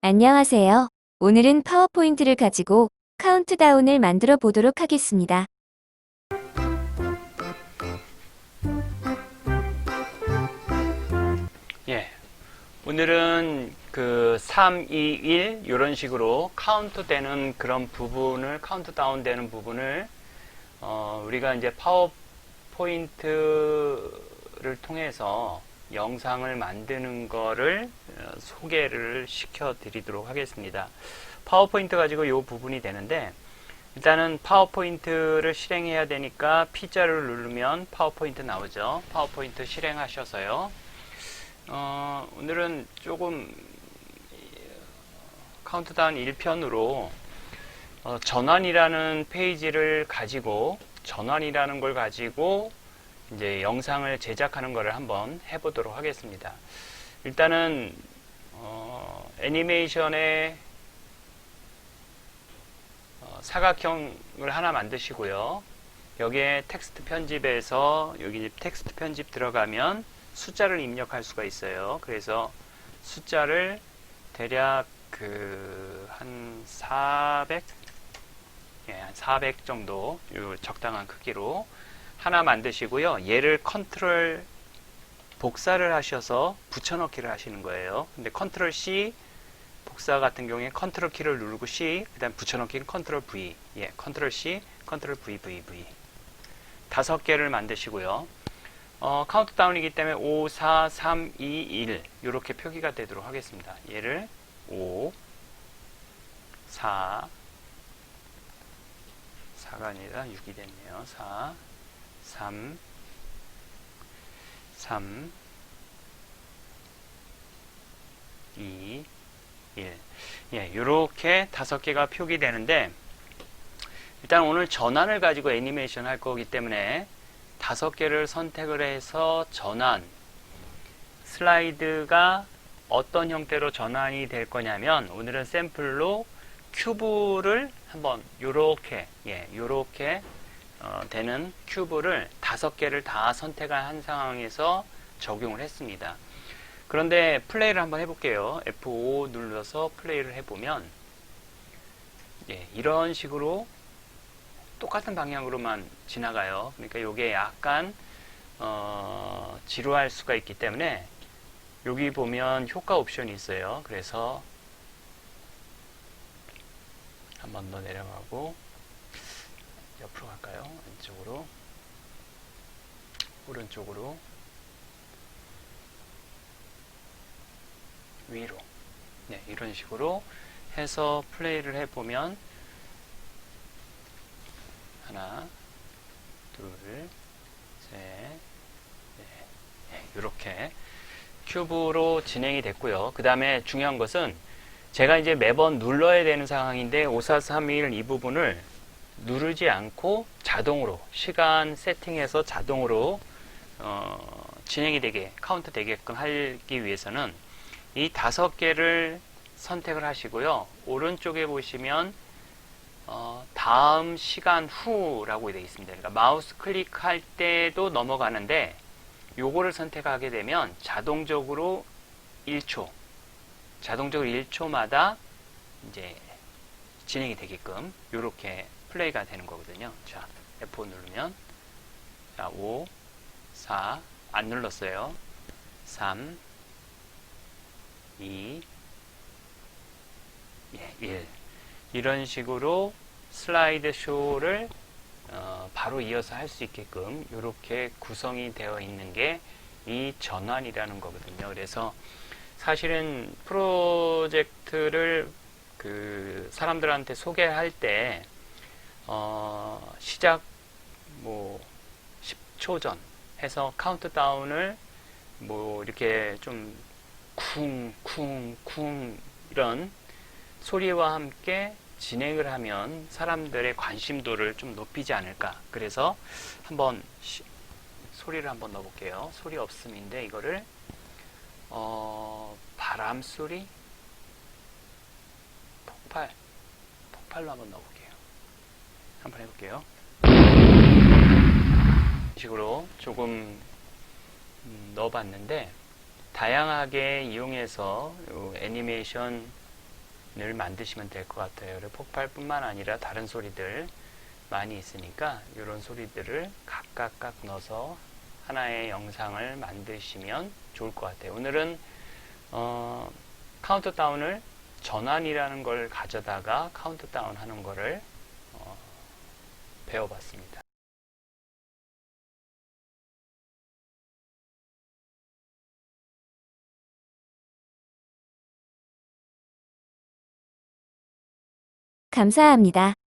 안녕하세요. 오늘은 파워포인트를 가지고 카운트다운을 만들어 보도록 하겠습니다. 예. 오늘은 그 3, 2, 1 이런 식으로 카운트 되는 그런 부분을 카운트다운 되는 부분을 어, 우리가 이제 파워포인트를 통해서 영상을 만드는 거를 어, 소개를 시켜 드리도록 하겠습니다. 파워포인트 가지고 이 부분이 되는데 일단은 파워포인트를 실행해야 되니까 P자를 누르면 파워포인트 나오죠. 파워포인트 실행하셔서요. 어, 오늘은 조금 카운트다운 1편으로 어, 전환이라는 페이지를 가지고 전환이라는 걸 가지고 이제 영상을 제작하는 것을 한번 해보도록 하겠습니다. 일단은 어, 애니메이션의 어, 사각형을 하나 만드시고요. 여기에 텍스트 편집에서 여기 텍스트 편집 들어가면 숫자를 입력할 수가 있어요. 그래서 숫자를 대략 그 한 400, 예, 한 400 정도 요 적당한 크기로 하나 만드시고요. 얘를 컨트롤 복사를 하셔서 붙여넣기를 하시는 거예요. 근데 컨트롤 C 복사 같은 경우에 컨트롤 키를 누르고 C, 그다음 붙여넣기는 컨트롤 V, 예, 컨트롤 C, 컨트롤 V, V, V 다섯 개를 만드시고요. 어, 카운트다운이기 때문에 5, 4, 3, 2, 1 이렇게 표기가 되도록 하겠습니다. 얘를 5, 4, 4가 아니라 6이 됐네요. 4, 3, 3, 2, 1. 예, 이렇게 다섯 개가 표기되는데 일단 오늘 전환을 가지고 애니메이션 할 거기 때문에 다섯 개를 선택을 해서 전환 슬라이드가 어떤 형태로 전환이 될 거냐면 오늘은 샘플로 큐브를 한번 요렇게 예 요렇게 어, 되는 큐브를 다섯 개를 다 선택한 상황에서 적용을 했습니다. 그런데 플레이를 한번 해볼게요. F5 눌러서 플레이를 해보면 예, 이런 식으로 똑같은 방향으로만 지나가요. 그러니까 이게 약간 어, 지루할 수가 있기 때문에 여기 보면 효과 옵션이 있어요. 그래서 한 번 더 내려가고 옆으로 갈까요? 왼쪽으로 오른쪽으로 위로 네, 이런 식으로 해서 플레이를 해보면 하나, 둘, 셋, 넷, 이렇게 큐브로 진행이 됐고요. 그 다음에 중요한 것은 제가 이제 매번 눌러야 되는 상황인데 5431 이 부분을 누르지 않고 자동으로 시간 세팅해서 자동으로 어, 진행이 되게 카운트 되게끔 하기 위해서는 이 다섯 개를 선택을 하시고요. 오른쪽에 보시면 어, 다음 시간 후라고 되어 있습니다. 그러니까 마우스 클릭할 때도 넘어가는데 요거를 선택하게 되면 자동적으로 1초 자동적으로 1초마다 이제 진행이 되게끔 이렇게 플레이가 되는 거거든요. 자, F5 누르면 자, 5 4 안 눌렀어요. 3 2 예, 1 이런 식으로 슬라이드 쇼를 어, 바로 이어서 할 수 있게끔 이렇게 구성이 되어 있는 게 이 전환이라는 거거든요. 그래서 사실은 프로젝트를 그 사람들한테 소개할 때 어, 시작 뭐 10초 전 해서 카운트다운을 뭐 이렇게 좀 쿵, 쿵, 쿵 이런 소리와 함께 진행을 하면 사람들의 관심도를 좀 높이지 않을까. 그래서 한번 시, 소리를 한번 넣어볼게요. 소리 없음인데 이거를 어, 바람 소리, 폭발, 폭발로 한번 넣어볼게요. 한번 해볼게요. 이런 식으로 조금 음, 넣어봤는데 다양하게 이용해서 요 애니메이션 만드시면 될 것 같아요. 폭발뿐만 아니라 다른 소리들 많이 있으니까 이런 소리들을 각각각 넣어서 하나의 영상을 만드시면 좋을 것 같아요. 오늘은 어, 카운트다운을 전환이라는 걸 가져다가 카운트다운 하는 거를 어, 배워봤습니다. 감사합니다.